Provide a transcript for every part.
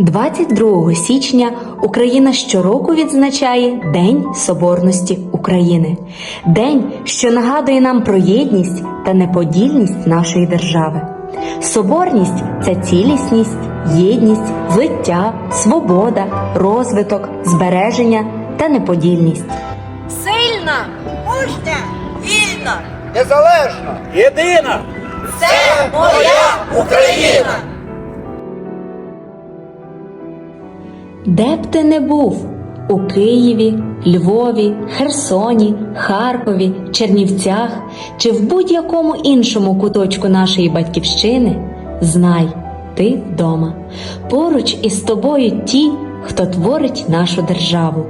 22 січня Україна щороку відзначає День Соборності України, день, що нагадує нам про єдність та неподільність нашої держави. Соборність це цілісність, єдність, злиття, свобода, розвиток, збереження та неподільність. Сильна, мужня, вільна. Незалежна, єдина, Це моя Україна. Де б ти не був у Києві, Львові, Херсоні, Харкові, Чернівцях чи в будь-якому іншому куточку нашої батьківщини, знай, ти вдома. Поруч із тобою ті, хто творить нашу державу.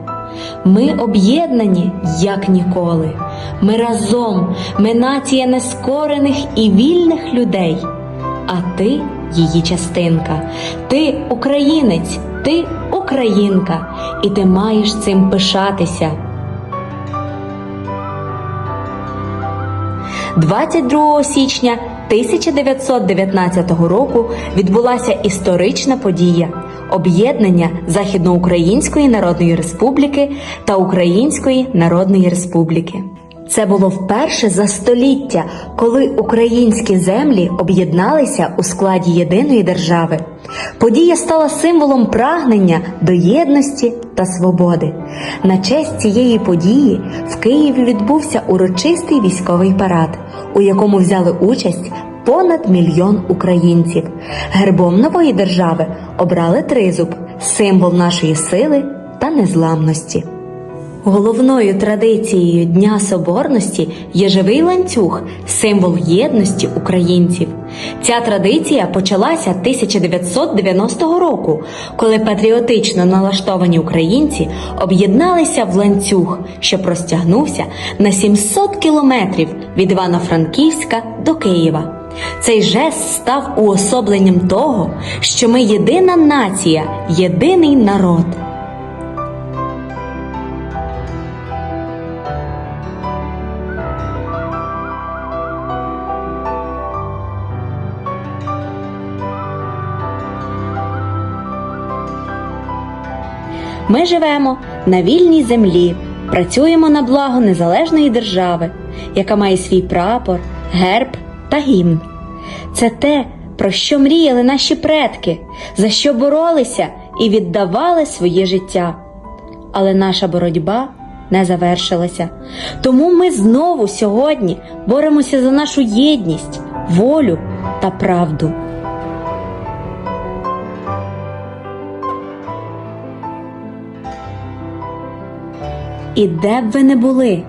Ми об'єднані як ніколи. Ми разом, ми нація нескорених і вільних людей. А ти її частинка. Ти українець, ти українка, і ти маєш цим пишатися. 22 січня 1919 року відбулася історична подія об'єднання Західноукраїнської Народної Республіки та Української Народної Республіки. Це було вперше за століття, коли українські землі об'єдналися у складі єдиної держави. Подія стала символом прагнення до єдності та свободи. На честь цієї події в Києві відбувся урочистий військовий парад, у якому взяли участь понад мільйон українців. Гербом нової держави обрали тризуб, символ нашої сили та незламності. Головною традицією Дня Соборності є живий ланцюг, символ єдності українців. Ця традиція почалася 1990 року, коли патріотично налаштовані українці об'єдналися в ланцюг, що простягнувся на 700 кілометрів від Івано-Франківська до Києва. Цей жест став уособленням того, що ми єдина нація, єдиний народ. Ми живемо на вільній землі, працюємо на благо незалежної держави, яка має свій прапор, герб та гімн. Це те, про що мріяли наші предки, за що боролися і віддавали своє життя. Але наша боротьба не завершилася. Тому ми знову сьогодні боремося за нашу єдність, волю та правду. І де б ви не були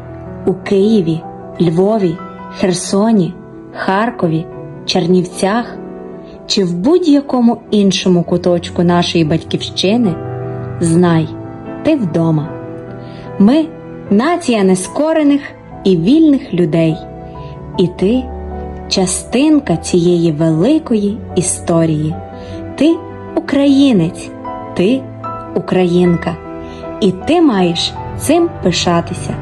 у Києві, Львові, Херсоні, Харкові, Чернівцях чи в будь-якому іншому куточку нашої батьківщини, знай, ти вдома. Ми нація нескорених і вільних людей, і ти частинка цієї великої історії. Ти українець, ти українка, і ти маєш цим пишатися.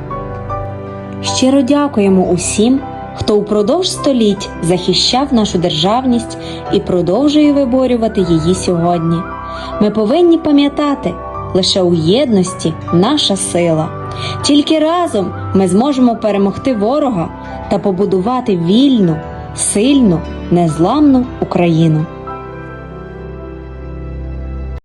Щиро дякуємо усім, хто упродовж століть захищав нашу державність і продовжує виборювати її сьогодні. Ми повинні пам'ятати, лише у єдності наша сила. Тільки разом ми зможемо перемогти ворога та побудувати вільну, сильну, незламну Україну.